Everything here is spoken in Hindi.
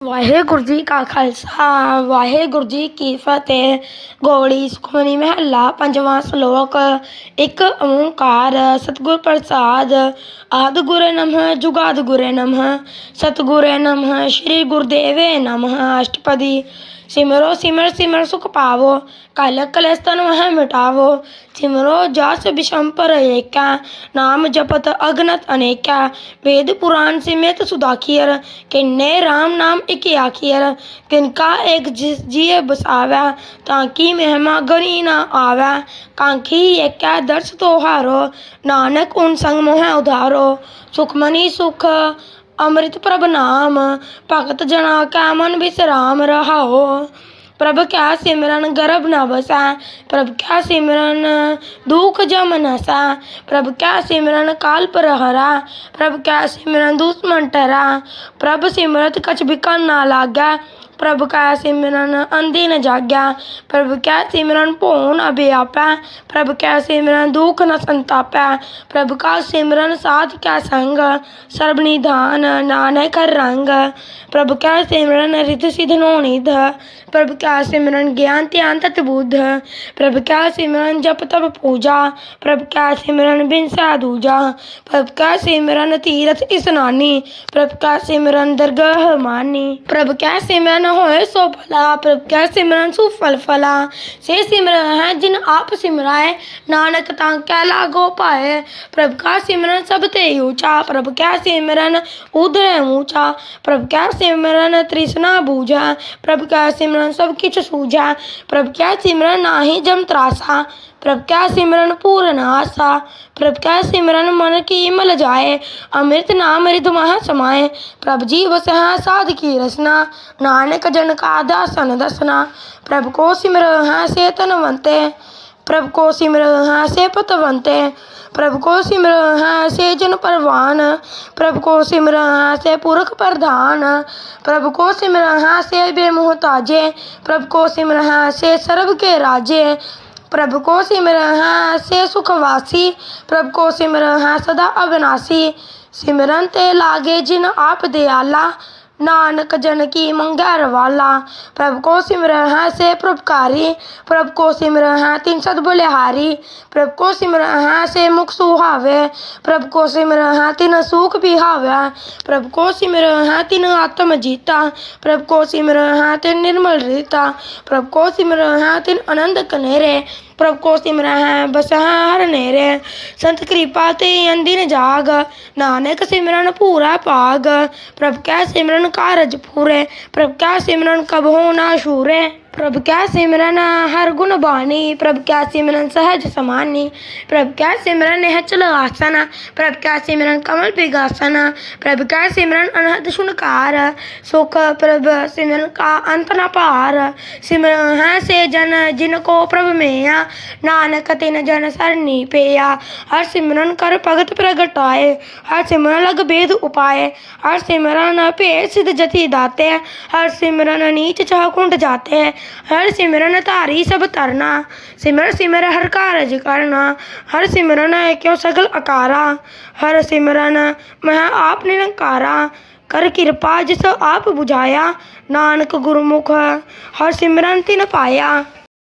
ਵਾਹਿਗੁਰੂ ਜੀ ਕਾ ਖਾਲਸਾ ਵਾਹਿਗੁਰੂ ਜੀ ਕੀ ਫਤਿਹ ਗੋੜੀ ਸੁਖਮਨੀ ਮਹੱਲਾ ਪੰਜਵਾਂ ਸ਼ਲੋਕ ਇੱਕ ਓੰਕਾਰ ਸਤਿਗੁਰ ਪ੍ਰਸਾਦ ਆਦਿ ਗੁਰੇ ਨਮः ਜੁਗਾਦਿ ਗੁਰੇ ਨਮः ਸਤਿਗੁਰੇ ਨਮः ਸ੍ਰੀ ਗੁਰਦੇਵੇ ਨਮः ਅਸ਼ਟਪਦੀ सिमरो सिमर सिमर सुख पावो कल कल स्तन वह मिटावो सिमरो जास विषम पर एका नाम जपत अगनत अनेका वेद पुराण सिमित सुदाखियर किन्ने राम नाम इक आखियर किनका एक जिस जिय बसावै ताकि मेहमा गरी ना आवै कांखी एक दर्श तोहारो नानक उन संग मोह उधारो सुखमनी सुख ਅੰਮ੍ਰਿਤ ਪ੍ਰਭ ਨਾਮ ਭਗਤ ਜਨਾ ਕਾ ਮਨ ਵਿਸਰਾਮ ਰਹਾਓ ਪ੍ਰਭ ਕੈ ਸਿਮਰਨ ਗਰਭ ਨ ਬਸੈ ਪ੍ਰਭ ਕਿਆ ਸਿਮਰਨ ਦੁਖ ਜਮ ਨਸੈ, ਪ੍ਰਭ ਕਿਆ ਸਿਮਰਨ ਕਾਲ ਪ੍ਰਹਰਾ ਪ੍ਰਭ ਕੈ ਸਿਮਰਨ ਦੁਸ਼ਮਨ ਟਰਾ, ਪ੍ਰਭ ਸਿਮਰਤ ਕਛ ਬਿਕਨ ਨਾ ਲਾਗੈ प्रभु का सिमरन अंधी न जाग्या प्रभु कै सिमरन भोन अभियापै प्रभु कै सिमरन दुख न संतापै प्रभु का सिमरन साथ क्या संग सर्वनिधान नानक रंग प्रभु कै सिमरन रित सिद्ध नोनिध प्रभु कै सिमरन ज्ञान त्यान तत् बुद्ध प्रभु कै सिमरन जप तप पूजा प्रभु कै सिमरन बिनसा दूजा प्रभु कै सिमरन तीरथ स्नानी प्रभु कै सिमरन दरगाह मानी प्रभु कै सिमरन न होए सो भला, प्रभ क्या सिमरन सुफल फला से सिमरन है जिन आप सिमराए। नानक ता क्या लागो पाए। प्रभ का सिमरन सब ते ऊचा। प्रभ क्या सिमरन उदय ऊचा। प्रभ क्या सिमरन तृष्णा बूझा। प्रभ क्या सिमरन सब किच सूझा। प्रभ क्या सिमरन ना ही जम त्रासा। प्रभ का सिमरन पूर्ण आसा प्रभ का सिमरन मन की मल जाए? अमृत नाम ऋतु मह समाये प्रभ जी बस है साध की रसना नानक जन का दासन दसना। प्रभ को सिमर है से तनवंते। प्रभ को सिमर है से पतवंते। प्रभु को सिमर है से जन परवान। प्रभु को सिमर है से पुरख प्रधान। प्रभु को सिमर है से बेमुहताजे। प्रभु को सिमर है से सर्व के राजे। ਪ੍ਰਭ ਕੋ ਸਿਮਰ ਹੈ, ਸੇ ਸੁਖ ਵਾਸੀ। ਪ੍ਰਭ ਕੋ ਸਿਮਰ ਹੈ, ਸਦਾ ਅਬਿਨਾਸੀ। ਸਿਮਰਨ ਤੇ ਲਾਗੇ ਜਿਨ ਆਪ ਦਿਆਲਾ। नानक जन की मंगर वाला। प्रभु को सिमर है से प्रभकारी, प्रभु को सिमर है तीन सद बुलेहारी। प्रभु को सिमर है से मुख सुहावे, प्रभु को सिमर है तीन सुख बिहावे। प्रभु को सिमर है तीन आत्म जीता, प्रभु को सिमर है तीन निर्मल रीता। प्रभु को सिमर है तीन आनंद कनेरे प्रभु को सिमरह बस हर नेरे संत कृपा ते अंदिन जाग नानक सिमरन पूरा पाग प्रभु कै सिमरन कारज पूरे प्रभु कै सिमरन कब हो ना शूरे प्रभु क्या सिमरन हर गुण बानी? प्रभु क्या सिमरन सहज समानी? प्रभु क्या सिमरन हचल आसना? प्रभु क्या सिमरन कमल पिघासन प्रभु क्या सिमरन अनहद सुनकार सुख प्रभु सिमरन का अंत न पार। सिमरन है से जन जिनको प्रभु मेया। नानक तिन जन सरनी पेया। हर सिमरन कर भगत प्रगटाए। हर सिमरन लग भेद उपाय हर सिमरन पे सिद्ध जति दाते। हर सिमरन नीच चाह कुंड जाते। हैं हर सिमरन धारी सब तरना, सिमर सिमर हर कारज करना, हर सिमरन है क्यों सगल अकारा? हर सिमरन मह आप निरंकारा, कर कृपा जिस आप बुझाया, नानक गुरुमुख, हर सिमरन तिन पाया।